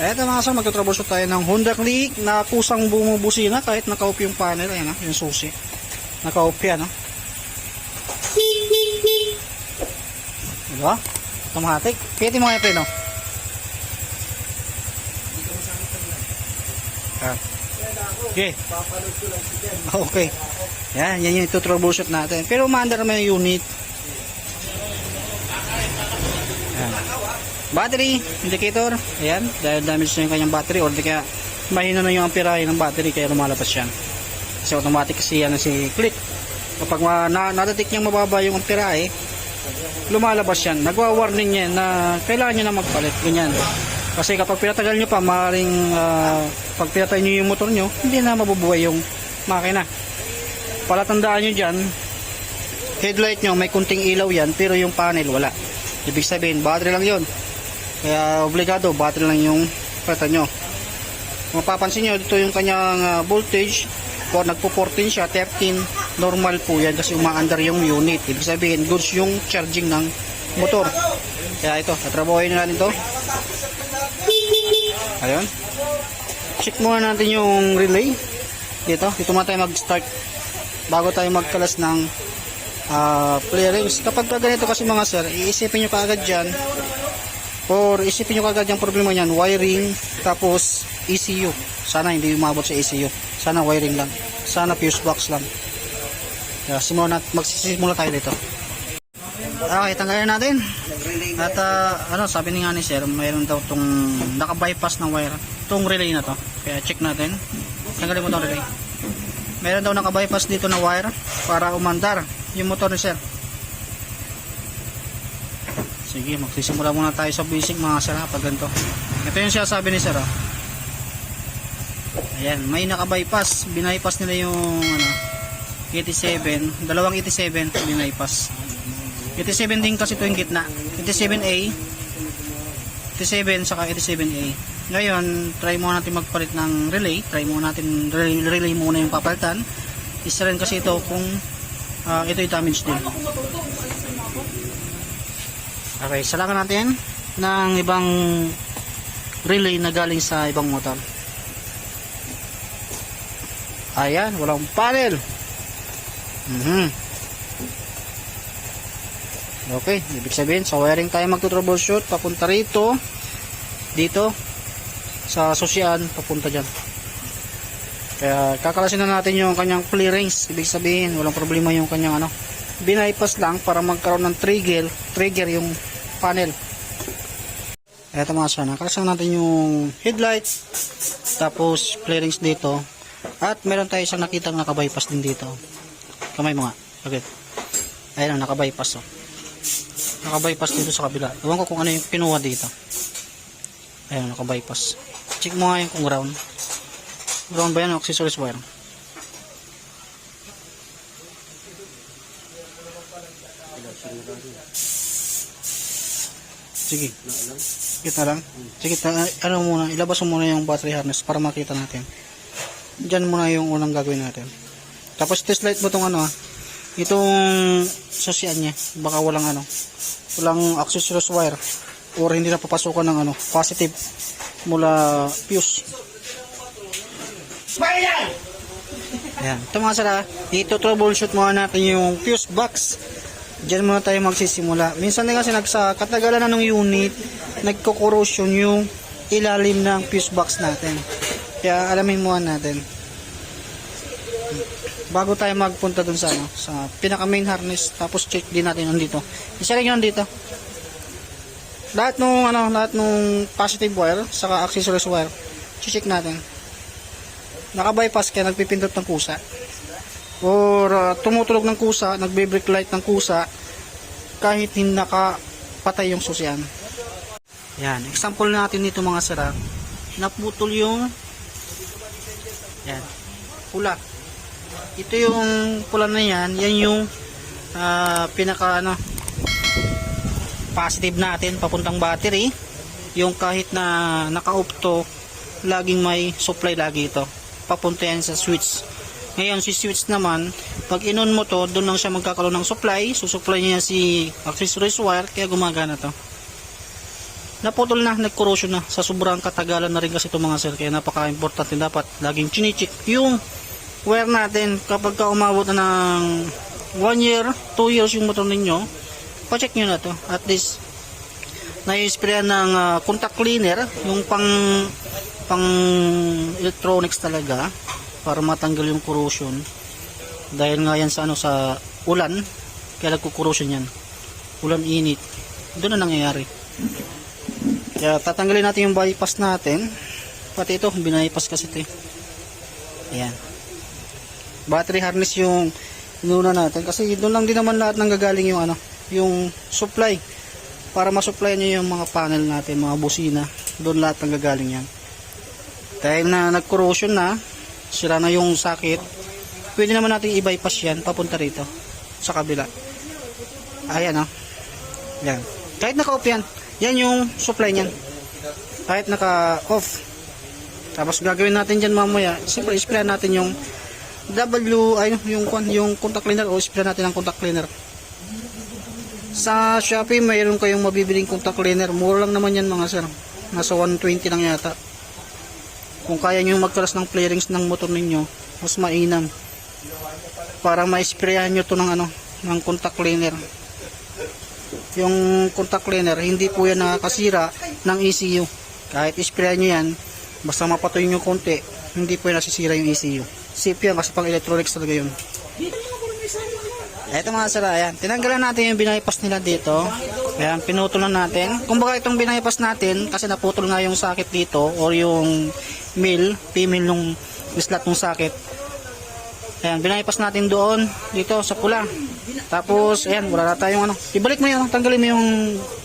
Eto mga kasama, magta-troubleshoot tayo ng Honda Click na kusang bumubusina kahit naka-off yung panel. Ayan ah, yung susi. Naka-off yan ah. Diba? Automatic. Piyatin mo nga yung preno. Ah. Okay. Okay. Yan, yan yung ito-troubleshoot natin. Pero umaandar naman yung unit. Yan. Battery, indicator. Ayan, dahil damage na yung kanyang battery or di kaya mahina na yung amperahe ng battery kaya lumalabas yan. Kasi automatic kasi yan si click. Kapag na, nadatik niyang mababa yung amperahe, lumalabas yan. Nagwa-warning yan na kailangan nyo na magpalit. Ganyan. Kasi kapag pinatagal nyo pa, maaaring uh, pag pinatay nyo yung motor nyo, hindi na mabubuhay yung makina. Palatandaan nyo dyan, headlight nyo may kunting ilaw yan, pero yung panel wala. Ibig sabihin, battery lang yon Kaya obligado, battery lang yung palitan nyo. Mapapansin nyo, dito yung kanyang ah, voltage, or nagpo-14 siya, 13, normal po yan kasi umaandar yung unit. Ibig sabihin, goods yung charging ng motor. Kaya ito, tatrabahoyin na natin to. Ayun. Check muna natin yung relay. Dito, dito muna tayo mag-start bago tayo magkalas ng ah, clearings. Kapag ka ganito kasi mga sir, iisipin nyo kaagad dyan or isipin nyo kaagad yung problema niyan, wiring, tapos ECU. Sana hindi umabot sa ECU. Sana wiring lang. Sana fuse box lang. Kaya simula nat magsisimula tayo dito. Okay, tanggalin natin. At ah, ano, sabi ni nga ni sir, mayroon daw tong naka-bypass ng wire. Tong relay na to. Kaya check natin. Tanggalin mo tong relay. Meron daw naka-bypass dito na wire para umandar yung motor ni sir. Sige, magsisimula muna tayo sa basic mga sir ha, pag ganito. Ito yung sinasabi ni sir ha. Ayan, may naka-bypass. Binaypass nila yung ano, 87, dalawang 87 binaypass. 87 din kasi ito yung gitna. 87A, 87 saka 87A. Ngayon, try muna natin magpalit ng relay. Try muna natin relay, relay muna yung papalitan. Isa rin kasi ito kung ah, ito yung damage din. Okay, salangan natin ng ibang relay na galing sa ibang motor. Ayan, walang panel. Mhm. Okay, ibig sabihin sa wiring tayo magto-troubleshoot papunta rito dito sa susian papunta dyan. Kaya kakalasin na natin yung kanyang clearings. Ibig sabihin, walang problema yung kanyang ano. Binaypas lang para magkaroon ng trigger, trigger yung panel. Eto mga sana, kakalasin natin yung headlights, tapos clearings dito, at meron tayo isang nakitang nakabypass din dito. Kamay mo nga. Okay. Ayun, nakabypass oh. Nakabypass dito sa kabila. Ewan ko kung ano yung pinuha dito. Ayun, nakabypass. Check mo nga yung kung ground. Ground ba yan accessories wire? Sige. Kita lang. Sige, ta- ano muna, ilabas mo muna yung battery harness para makita natin. Diyan muna yung unang gagawin natin. Tapos test light mo tong ano ah. Itong sosian niya. Baka walang ano. Walang accessories wire. Or hindi na papasukan ng ano. Positive. Mula fuse. Ayan. Ito mga sala. Ito troubleshoot muna natin yung fuse box. Diyan muna tayo magsisimula. Minsan din kasi nagsa katagalan na ng unit, nagko-corrosion yung ilalim ng fuse box natin. Kaya alamin muna natin. Bago tayo magpunta dun sa ano, sa pinaka main harness, tapos check din natin nandito. Isa rin yun dito. Lahat nung ano, lahat nung positive wire saka accessories wire, check natin. Naka-bypass kaya nagpipindot ng kusa. Or uh, tumutulog ng kusa, nagbe-brake light ng kusa kahit hindi nakapatay yung susian. Yan, example natin dito mga sira. Naputol yung yan, pula. Ito yung pula na yan, yan yung ah, pinaka ano positive natin papuntang battery. Yung kahit na naka-off to, laging may supply lagi ito. Papunta yan sa switch. Ngayon si switch naman, pag inon mo to, doon lang siya magkakaroon ng supply. Susupply niya si accessories wire, kaya gumagana to. naputol na, nag-corrosion na. Sa sobrang katagalan na rin kasi ito mga sir. Kaya napaka-importante dapat laging chinichik yung wear natin. Kapag ka umabot na ng 1 year, 2 years yung motor ninyo, pacheck nyo na to. At least, na-spray ng ah, contact cleaner, yung pang pang electronics talaga para matanggal yung corrosion. Dahil nga yan sa ano sa ulan, kaya nagko-corrosion yan. Ulan init. Doon na nangyayari. Kaya tatanggalin natin yung bypass natin. Pati ito, binabypass kasi ito eh. Ayan. Battery harness yung inuna natin. Kasi doon lang din naman lahat nang gagaling yung ano, yung supply. Para masupply nyo yung mga panel natin, mga busina. Doon lahat nang gagaling yan. Dahil na nag-corrosion na, sira na yung sakit, pwede naman natin i-bypass yan papunta rito sa kabila. Ayan o. Yan. Kahit naka-off yan, yan yung supply niyan. Kahit naka-off. Tapos gagawin natin dyan mamaya, siyempre spray natin yung W, ay yung, yung contact cleaner o spray natin ang contact cleaner. Sa Shopee, mayroon kayong mabibiling contact cleaner. Mura lang naman yan mga sir. Nasa 120 lang yata. Kung kaya nyo magtalas ng flarings ng motor ninyo, mas mainam. Para ma-sprayan nyo to ng ano, ng contact cleaner. Yung contact cleaner, hindi po yan nakakasira ng ECU. Kahit sprayan nyo yan, basta mapatoy nyo konti, hindi po yan nasisira yung ECU. Safe yan kasi pang electronics talaga yun. Ito mga sira, ayan. Tinanggalan natin yung binaypas nila dito. Ayan, pinutol na natin. Kumbaga itong binaypas natin, kasi naputol nga yung sakit dito, or yung male, female nung islat ng sakit. Ayan, binaypas natin doon, dito sa pula. Tapos, ayan, wala na tayong ano. Ibalik mo yun, tanggalin mo yung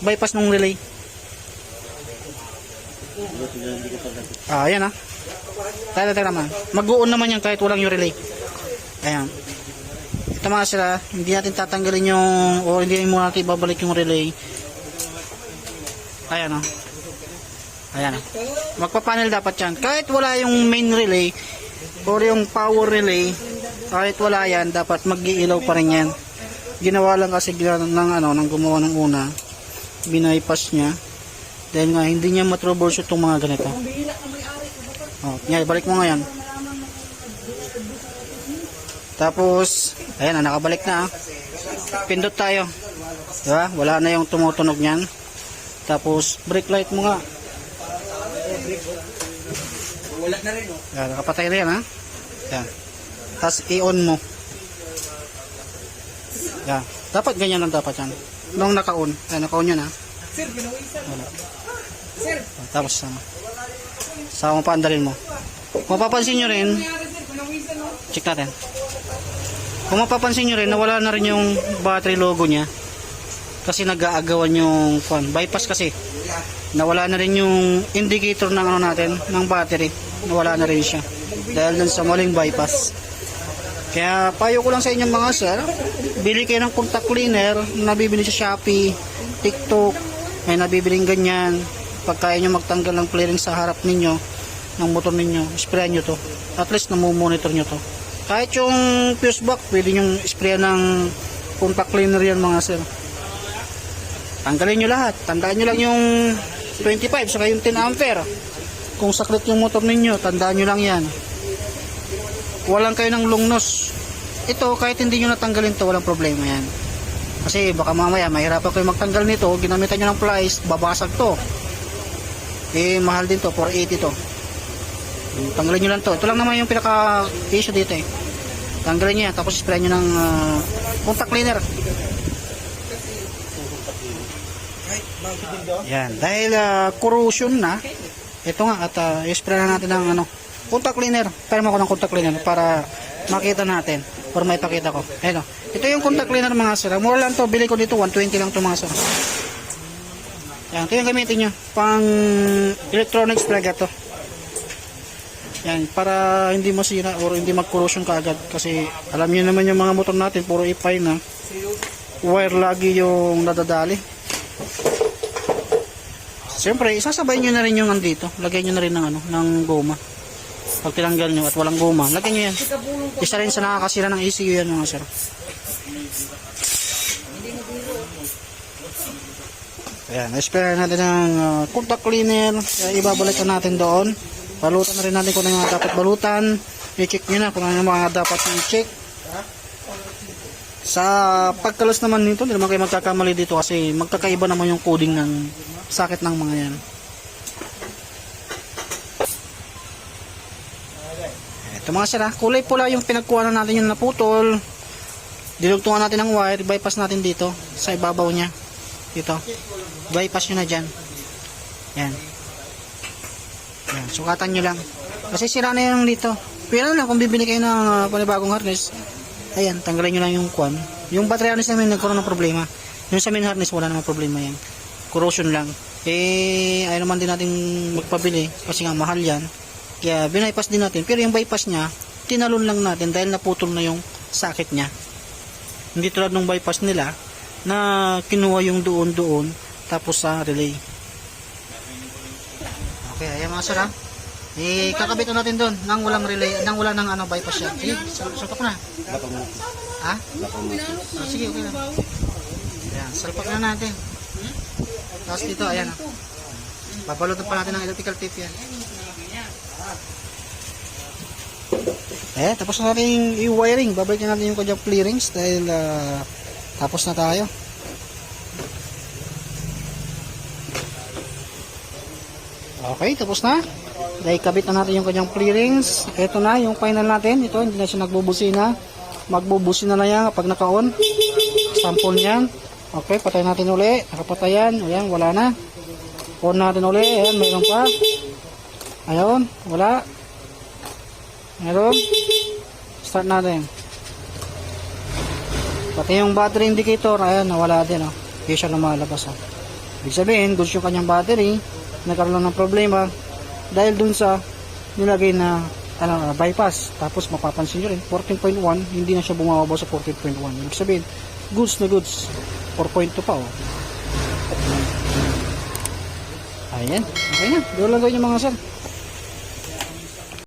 bypass ng relay. Ah, ayan ah. Tayo, tayo naman. Mag-uon naman yan kahit walang yung relay. Ayan. Ito mga sila, hindi natin tatanggalin yung, o hindi muna natin ibabalik yung relay. Ayan o. Ayan. Magpapanel dapat yan. Kahit wala yung main relay, or yung power relay, kahit wala yan, dapat mag-iilaw pa rin yan. Ginawa lang kasi gina- ng, ano, ng gumawa ng una, binaypass niya. Dahil nga, hindi niya matroubleshoot itong mga ganito. Oh, yan, balik mo ngayon. Tapos, ayan na, nakabalik na. ah. Pindot tayo. Diba? Wala na yung tumutunog niyan. Tapos, brake light mo nga. Wala na rin, oh. Yan, nakapatay na yan, ha? Yan. Tapos, i-on mo. Yan. Dapat ganyan lang dapat yan. Nung naka-on. Yan, naka-on yan, ha? Sir, ginawisan. Wala. Sir, Tapos, sama. Sama pa andalin mo. Kung mapapansin nyo rin, oh. check natin. Kung mapapansin nyo rin, nawala na rin yung battery logo niya. Kasi nag-aagawan yung kwan. Bypass kasi. Nawala na rin yung indicator ng ano natin, ng battery. Nawala na rin siya. Dahil dun sa maling bypass. Kaya payo ko lang sa inyo mga sir, bili kayo ng contact cleaner, nabibili sa Shopee, TikTok, may nabibiling ganyan. Pag kaya nyo magtanggal ng clearing sa harap ninyo, ng motor ninyo, sprayan nyo to. At least namumonitor nyo to. Kahit yung fuse box, pwede nyo sprayan ng contact cleaner yan mga sir. Tanggalin nyo lahat. Tandaan nyo lang yung 25 saka yung 10 ampere. Kung saklit yung motor ninyo, tandaan nyo lang yan. Walang kayo ng lungnos. Ito, kahit hindi nyo natanggalin to, walang problema yan. Kasi baka mamaya, mahirapan kayo magtanggal nito, ginamitan nyo ng plies, babasag to. Eh, mahal din to, 480 to. Tanggalin nyo lang to. Ito lang naman yung pinaka-issue dito eh. Tanggalin nyo yan, tapos spray nyo ng ah, contact cleaner. Yan, dahil ah, corrosion na, ito nga, at uh, spray na natin ng ano, contact cleaner. Mo ko ng contact cleaner para makita natin, or may pakita ko. Ayun, oh. ito yung contact cleaner mga sir. Mura lang to, bili ko dito, 120 lang to mga sir. Yan, ito gamitin nyo, pang electronics talaga to. Yan, para hindi masira or hindi mag-corrosion kaagad. Kasi alam niyo naman yung mga motor natin, puro ipay na. Wire lagi yung nadadali. Siyempre, isasabay nyo na rin yung andito. Lagay nyo na rin ng, ano, ng goma. Pag tinanggal nyo at walang goma, lagyan nyo yan. Isa rin sa nakakasira ng ECU yan mga sir. Ayan, spare natin ng uh, contact cleaner. Kaya ibabalikan natin doon. Balutan na rin natin kung ano dapat balutan. I-check nyo na kung ano yung mga dapat i-check. Sa pagkalas naman nito, hindi naman kayo magkakamali dito kasi magkakaiba naman yung coding ng sakit ng mga yan. Ito mga sir, ah, kulay pula yung pinagkuha na natin yung naputol. Dinugtungan natin ng wire, bypass natin dito sa ibabaw niya. Dito. Bypass nyo na dyan. Yan. Yan, sukatan nyo lang. Kasi sira na yung dito. Pero lang kung bibili kayo ng uh, panibagong harness, ayan, tanggalin nyo lang yung kwan. Yung battery harness namin nagkaroon ng problema. Yung sa main harness, wala namang problema yan. Corrosion lang. Eh, ayaw naman din natin magpabili kasi nga mahal yan. Kaya binaypass din natin. Pero yung bypass niya, tinalon lang natin dahil naputol na yung sakit niya. Hindi tulad ng bypass nila na kinuha yung doon-doon tapos sa relay. Okay, ayan mga sir ha. Eh, kakabit na natin doon nang walang relay, nang wala nang ano bypass. Sige, sal- salpak na. Ha? Ah, sige, okay na. Ayan, salpak na natin. Tapos dito, ayan. ah. Babalutan pa natin ng electrical tape yan. Eh, tapos na natin yung wiring. Babalik na natin yung kanyang clearings dahil ah, tapos na tayo. Okay, tapos na. Dahil kabit na natin yung kanyang clearings. Ito na, yung final natin. Ito, hindi na siya nagbubusina. Magbubusina na yan kapag naka-on. Sample niyan. Okay, patay natin uli. Nakapatayan. Ayan, wala na. On natin uli. Ayan, mayroon pa. Ayun, wala. Meron. Start natin. Pati yung battery indicator, ayan, nawala din, oh. Hindi siya lumalabas, oh. Ibig sabihin, gusto yung kanyang battery, nagkaroon ng problema, dahil dun sa nilagay na ano, bypass. Tapos mapapansin nyo rin, 14.1, hindi na siya bumababa sa 14.1. Ibig sabihin, goods na goods. 4.2 pa, oh. Ayan, okay na. Doon lang gawin yung mga sir.